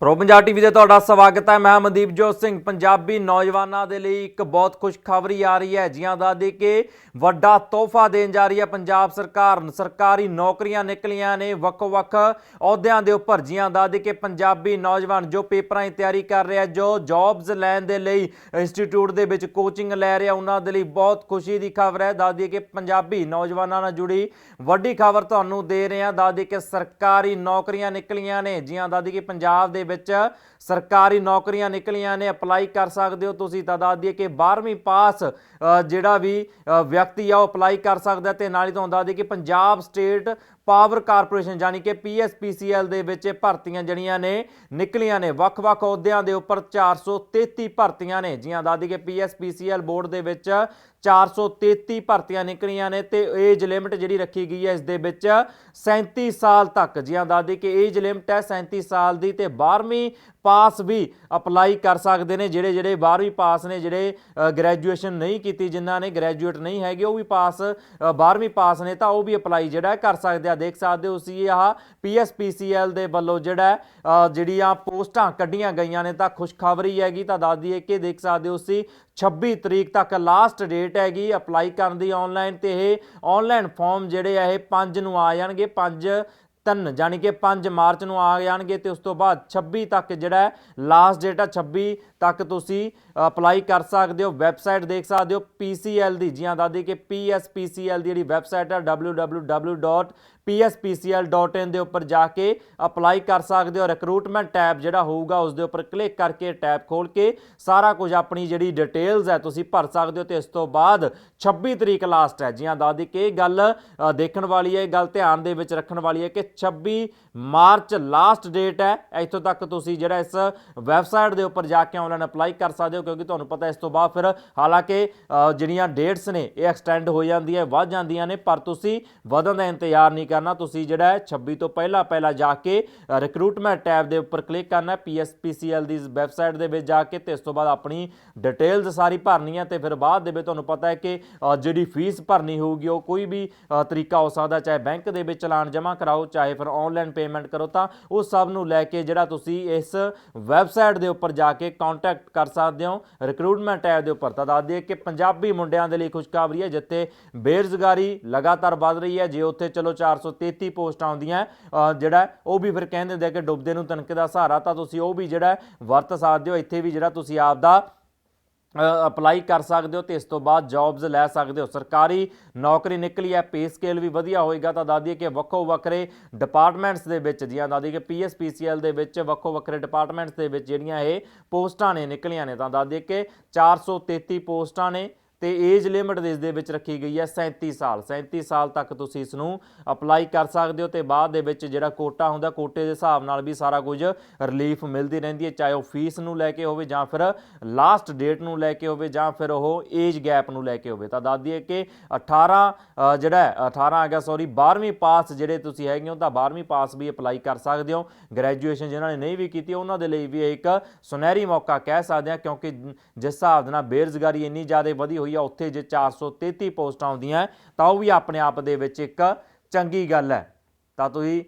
Pro Punjab TV ਤੇ ਤੁਹਾਡਾ ਸਵਾਗਤ ਹੈ। ਮੈਂ ਮਨਦੀਪ ਜੋਤ ਸਿੰਘ। ਪੰਜਾਬੀ ਨੌਜਵਾਨਾਂ ਦੇ ਲਈ ਇੱਕ ਬਹੁਤ ਖੁਸ਼ਖਬਰੀ ਆ ਰਹੀ ਹੈ। ਜੀਆਂ ਦਾ ਕਿ ਵੱਡਾ ਤੋਹਫਾ ਦੇਣ ਜਾ ਰਹੀ ਹੈ ਪੰਜਾਬ ਸਰਕਾਰ ਸਰਕਾਰੀ ਨੌਕਰੀਆਂ ਨਿਕਲੀਆਂ ਨੇ ਵੱਖ-ਵੱਖ ਅਹੁਦਿਆਂ ਦੇ ਉੱਪਰ। ਜੀਆਂ ਦਾ ਕਿ ਪੰਜਾਬੀ ਨੌਜਵਾਨ ਜੋ ਪੇਪਰਾਂ ਦੀ ਤਿਆਰੀ ਕਰ ਰਿਹਾ, ਜੋ ਜੌਬਸ ਲੈਣ ਦੇ ਲਈ ਇੰਸਟੀਚਿਊਟ ਦੇ ਵਿੱਚ ਕੋਚਿੰਗ ਲੈ ਰਿਹਾ, ਉਹਨਾਂ ਦੇ ਲਈ ਬਹੁਤ ਖੁਸ਼ੀ ਦੀ ਖਬਰ ਹੈ। ਦੱਸ ਕਿ ਪੰਜਾਬੀ ਨੌਜਵਾਨਾਂ ਨਾਲ ਜੁੜੀ ਵੱਡੀ ਖਬਰ ਤੁਹਾਨੂੰ ਦੇ ਰਹੇ। ਹਾਂ ਦੱਸ ਕਿ ਸਰਕਾਰੀ ਨੌਕਰੀਆਂ ਨਿਕਲੀਆਂ ਨੇ। ਜੀਆਂ ਦੱਸ ਕਿ ਪੰਜਾਬ ਦੇ ਵਿੱਚ ਸਰਕਾਰੀ ਨੌਕਰੀਆਂ ਨਿਕਲੀਆਂ ਨੇ ਅਪਲਾਈ ਕਰ ਸਕਦੇ ਹੋ ਤੁਸੀਂ। ਤਾਂ ਦੱਸ ਦਈਏ ਕਿ 12ਵੀਂ ਪਾਸ ਅ, ਜਿਹੜਾ ਵੀ ਅ, ਵਿਅਕਤੀ ਆ ਉਹ ਅਪਲਾਈ ਕਰ ਸਕਦਾ ਤੇ ਨਾਲ ਹੀ ਤੁਹਾਨੂੰ ਦੱਸ ਦਈਏ ਕਿ ਪੰਜਾਬ ਸਟੇਟ ਪਾਵਰ ਕਾਰਪੋਰੇਸ਼ਨ ਯਾਨੀ ਕਿ ਪੀਐਸਪੀਸੀਐਲ ਦੇ ਵਿੱਚ ਭਰਤੀਆਂ ਜਿਹੜੀਆਂ ਨੇ, ਨਿਕਲੀਆਂ ਨੇ। ਵੱਖ-ਵੱਖ ਅਹੁਦਿਆਂ ਦੇ ਉੱਪਰ 433 ਭਰਤੀਆਂ ਨੇ। ਜੀਆਂ ਦੱਸ ਦਈਏ ਕਿ ਪੀਐਸਪੀਸੀਐਲ ਬੋਰਡ ਦੇ ਵਿੱਚ 433 ਭਰਤੀਆਂ ਨਿਕਲੀਆਂ ਨੇ ਤੇ ਏਜ ਲਿਮਟ ਜਿਹੜੀ ਰੱਖੀ ਗਈ ਹੈ ਇਸ ਦੇ ਵਿੱਚ 37 ਸਾਲ ਤੱਕ। ਜੀਆਂ ਦੱਸ ਦਈਏ ਕਿ ਏਜ ਲਿਮਟ ਹੈ 37 ਸਾਲ ਦੀ ਤੇ 12ਵੀਂ ਪਾਸ ਵੀ ਅਪਲਾਈ ਕਰ ਸਕਦੇ ਨੇ, ਜਿਹੜੇ ਜਿਹੜੇ 12ਵੀਂ ਪਾਸ ਨੇ, ਜਿਹੜੇ ਗ੍ਰੈਜੂਏਸ਼ਨ ਨਹੀਂ ਕੀਤੀ ਜਿਨ੍ਹਾਂ ਨੇ, ਗ੍ਰੈਜੂਏਟ ਨਹੀਂ ਹੈਗੇ, ਉਹ ਵੀ ਪਾਸ 12ਵੀਂ ਪਾਸ ਨੇ, ਤਾਂ ਉਹ ਵੀ ਅਪਲਾਈ ਜਿਹੜਾ ਕਰ ਸਕਦੇ ਆ। ਦੇਖ ਸਕਦੇ ਹੋ ਤੁਸੀਂ, ਆਹ ਪੀਐਸਪੀਸੀਐਲ ਦੇ ਵੱਲੋਂ ਜਿਹੜਾ ਜਿਹੜੀਆਂ ਪੋਸਟਾਂ ਕੱਢੀਆਂ ਗਈਆਂ ਨੇ, ਤਾਂ ਖੁਸ਼ਖਬਰੀ ਹੈਗੀ, ਤਾਂ ਦੱਸ ਦਈਏ ਕਿ ਦੇਖ ਸਕਦੇ ਹੋ ਸੀ 26 ਤਰੀਕ ਤੱਕ ਲਾਸਟ ਡੇਟ ਹੈਗੀ, ਅਪਲਾਈ ਕਰਨ ਦੀ ਆਨਲਾਈਨ ਤੇ ਇਹ ਆਨਲਾਈਨ ਫਾਰਮ ਜਿਹੜੇ ਆ, ਇਹ 5 ਨੂੰ ਆ ਜਾਣਗੇ 5 ਤਿੰਨ ਯਾਨੀ ਕਿ 5 ਮਾਰਚ ਨੂੰ ਆ ਜਾਣਗੇ ਤੇ ਉਸ ਤੋਂ ਬਾਅਦ 26 ਤੱਕ ਜਿਹੜਾ ਲਾਸਟ ਡੇਟ ਆ 26 ਤੱਕ ਤੁਸੀਂ ਅਪਲਾਈ ਕਰ ਸਕਦੇ ਹੋ ਵੈਬਸਾਈਟ ਦੇਖ ਸਕਦੇ ਹੋ PCL ਦੀ ਜੀਆਂ ਦਾਦੀ ਕਿ PSPCL ਦੀ ਜਿਹੜੀ ਵੈਬਸਾਈਟ ਹੈ www.pspcl.in ਦੇ ਉੱਪਰ ਜਾ ਕੇ ਅਪਲਾਈ ਕਰ ਸਕਦੇ ਹੋ ਰਿਕਰੂਟਮੈਂਟ ਟੈਬ ਜਿਹੜਾ ਹੋਊਗਾ ਉਸ ਦੇ ਉੱਪਰ ਕਲਿੱਕ ਕਰਕੇ ਟੈਬ ਖੋਲ ਕੇ ਸਾਰਾ ਕੁਝ ਆਪਣੀ ਜਿਹੜੀ ਡਿਟੇਲਸ ਹੈ ਤੁਸੀਂ ਭਰ ਸਕਦੇ ਹੋ ਤੇ ਇਸ ਤੋਂ ਬਾਅਦ 26 ਤਰੀਕ ਲਾਸਟ ਹੈ। ਜੀਆਂ ਦਾਦੀ ਕਿ ਇਹ ਗੱਲ ਦੇਖਣ ਵਾਲੀ ਹੈ, ਇਹ ਗੱਲ ਧਿਆਨ ਦੇ ਵਿੱਚ ਰੱਖਣ ਵਾਲੀ ਹੈ ਕਿ 26 ਮਾਰਚ ਲਾਸਟ ਡੇਟ ਹੈ। ਇੱਥੋਂ ਤੱਕ ਤੁਸੀਂ ਜਿਹੜਾ ਇਸ ਵੈਬਸਾਈਟ ਦੇ ਉੱਪਰ ਜਾ ਕੇ ਆਨਲਾਈਨ ਅਪਲਾਈ ਕਰ ਸਕਦੇ ਹੋ, ਕਿਉਂਕਿ ਤੁਹਾਨੂੰ ਪਤਾ ਇਸ ਤੋਂ ਬਾਅਦ ਫਿਰ ਹਾਲਾਂਕਿ ਜਿਹੜੀਆਂ ਡੇਟਸ ਨੇ, ਇਹ ਐਕਸਟੈਂਡ ਹੋ ਜਾਂਦੀਆਂ, ਵੱਧ ਜਾਂਦੀਆਂ ਨੇ, ਪਰ ਤੁਸੀਂ ਵਧਣ ਦਾ ਇੰਤਜ਼ਾਰ ਨਹੀਂ ਕਰਨਾ। ਤੁਸੀਂ ਜਿਹੜਾ ਹੈ 26 ਤੋਂ ਪਹਿਲਾਂ ਪਹਿਲਾਂ ਜਾ ਕੇ ਰਿਕਰੂਟਮੈਂਟ ਟੈਬ ਦੇ ਉੱਪਰ ਕਲਿੱਕ ਕਰਨਾ ਪੀਐਸਪੀਸੀਐਲ ਦੀ ਵੈਬਸਾਈਟ ਦੇ ਵਿੱਚ ਜਾ ਕੇ ਤੇ ਇਸ ਤੋਂ ਬਾਅਦ ਆਪਣੀ ਡਿਟੇਲਸ ਸਾਰੀ ਭਰਨੀ ਹੈ ਤੇ ਫਿਰ ਬਾਅਦ ਦੇ ਵਿੱਚ ਤੁਹਾਨੂੰ ਪਤਾ ਹੈ ਕਿ ਜਿਹੜੀ ਫੀਸ ਭਰਨੀ ਹੋਊਗੀ, ਉਹ ਕੋਈ ਵੀ ਤਰੀਕਾ ਹੋ ਸਕਦਾ, ਚਾਹੇ ਬੈਂਕ ਦੇ ਵਿੱਚ ਚਲਾਨ ਜਮ੍ਹਾਂ ਕਰਾਓ, ਚਾਹੇ ਫਿਰ ਆਨਲਾਈਨ ਪੇਮੈਂਟ ਕਰੋ ਤਾਂ ਉਹ ਸਭ ਨੂੰ ਲੈ ਕੇ ਜਿਹੜਾ ਤੁਸੀਂ ਇਸ ਵੈਬਸਾਈਟ ਦੇ ਉੱਪਰ ਜਾ ਕੇ ਕੰਟੈਕਟ ਕਰ ਸਕਦੇ ਹੋ ਰਿਕਰੂਟਮੈਂਟ ਐਪ ਦੇ ਉੱਪਰ। ਤਾਂ ਦੱਸ ਦਈਏ ਕਿ ਪੰਜਾਬੀ ਮੁੰਡਿਆਂ ਦੇ ਲਈ ਖੁਸ਼ਖਬਰੀ ਹੈ, ਜਿੱਥੇ ਬੇਰੁਜ਼ਗਾਰੀ ਲਗਾਤਾਰ ਵੱਧ ਰਹੀ ਹੈ। ਜੇ ਉੱਥੇ ਚਲੋ 433 ਪੋਸਟਾਂ ਆਉਂਦੀਆਂ ਜਿਹੜਾ ਉਹ ਵੀ ਫਿਰ ਕਹਿੰਦੇ ਹੁੰਦੇ ਆ ਕਿ ਡੁੱਬਦੇ ਨੂੰ ਤਨਕੇ ਦਾ ਸਹਾਰਾ, ਤਾਂ ਤੁਸੀਂ ਉਹ ਵੀ ਜਿਹੜਾ ਵਰਤ ਸਕਦੇ ਹੋ। ਇੱਥੇ ਵੀ ਜਿਹੜਾ ਤੁਸੀਂ ਆਪ ਦਾ ਅਪਲਾਈ ਕਰ ਸਕਦੇ ਹੋ ਤੇ ਇਸ ਤੋਂ ਬਾਅਦ ਜੌਬਸ ਲੈ ਸਕਦੇ ਹੋ। ਸਰਕਾਰੀ ਨੌਕਰੀ ਨਿਕਲੀ ਹੈ, ਪੇ ਸਕੇਲ ਵੀ ਵਧੀਆ ਹੋਏਗਾ। ਤਾਂ ਦੱਸ ਕਿ ਵੱਖੋ ਵੱਖਰੇ ਡਿਪਾਰਟਮੈਂਟਸ ਦੇ ਵਿੱਚ ਜੀਆਂ ਦੱਸ ਦਈਏ ਕਿ ਪੀਐਸਪੀਸੀਐਲ ਦੇ ਵਿੱਚ ਵੱਖੋ ਵੱਖਰੇ ਡਿਪਾਰਟਮੈਂਟਸ ਦੇ ਵਿੱਚ ਜਿਹੜੀਆਂ ਇਹ ਪੋਸਟਾਂ ਨੇ ਨਿਕਲੀਆਂ ਨੇ। ਤਾਂ ਦੱਸ ਦਈਏ ਕਿ 433 ਪੋਸਟਾਂ ਨੇ। ਤੇ ਏਜ ਲਿਮਟ ਇਸ ਦੇ ਵਿੱਚ ਰੱਖੀ ਗਈ ਹੈ 37 ਸਾਲ। 37 ਸਾਲ ਤੱਕ ਤੁਸੀਂ ਇਸ ਨੂੰ ਅਪਲਾਈ ਕਰ ਸਕਦੇ ਹੋ ਤੇ ਬਾਅਦ ਦੇ ਵਿੱਚ ਜਿਹੜਾ ਕੋਟਾ ਹੁੰਦਾ ਕੋਟੇ ਦੇ ਹਿਸਾਬ ਨਾਲ ਵੀ ਸਾਰਾ ਕੁਝ ਰਿਲੀਫ ਮਿਲਦੀ ਰਹਿੰਦੀ ਹੈ ਚਾਹੇ ਉਹ ਫੀਸ ਨੂੰ ਲੈ ਕੇ ਹੋਵੇ ਜਾਂ ਫਿਰ ਲਾਸਟ ਡੇਟ ਨੂੰ ਲੈ ਕੇ ਹੋਵੇ ਜਾਂ ਫਿਰ ਉਹ ਏਜ ਗੈਪ ਨੂੰ ਲੈ ਕੇ ਹੋਵੇ। ਤਾਂ ਦੱਸ ਦਈਏ ਕਿ 18 ਜਿਹੜਾ ਹੈ, 18 ਆ ਗਿਆ ਸੌਰੀ 12ਵੀਂ ਪਾਸ ਜਿਹੜੇ ਤੁਸੀਂ ਹੈਗੇ ਹੋ ਤਾਂ 12ਵੀਂ ਪਾਸ ਵੀ ਅਪਲਾਈ ਕਰ ਸਕਦੇ ਹੋ। ਗ੍ਰੈਜੂਏਸ਼ਨ ਜਿਨ੍ਹਾਂ ਨੇ ਨਹੀਂ ਵੀ ਕੀਤੀ ਉਹਨਾਂ ਦੇ ਲਈ ਵੀ ਇਹ ਇੱਕ ਸੁਨਹਿਰੀ ਮੌਕਾ ਕਹਿ ਸਕਦੇ ਹਾਂ ਕਿਉਂਕਿ ਜਿਸ ਹਿਸਾਬ ਨਾਲ ਬੇਰੁਜ਼ਗਾਰੀ ਇੰਨੀ ਜ਼ਿਆਦਾ ਵਧੀ ਹੋਈ ਆ, ਉੱਥੇ ਜੇ 433 ਪੋਸਟਾਂ ਆਉਂਦੀਆਂ, ਤਾਂ ਉਹ ਵੀ ਆਪਣੇ ਆਪ ਦੇ ਵਿੱਚ ਇੱਕ ਚੰਗੀ ਗੱਲ ਹੈ। ਤਾਂ ਤੁਸੀਂ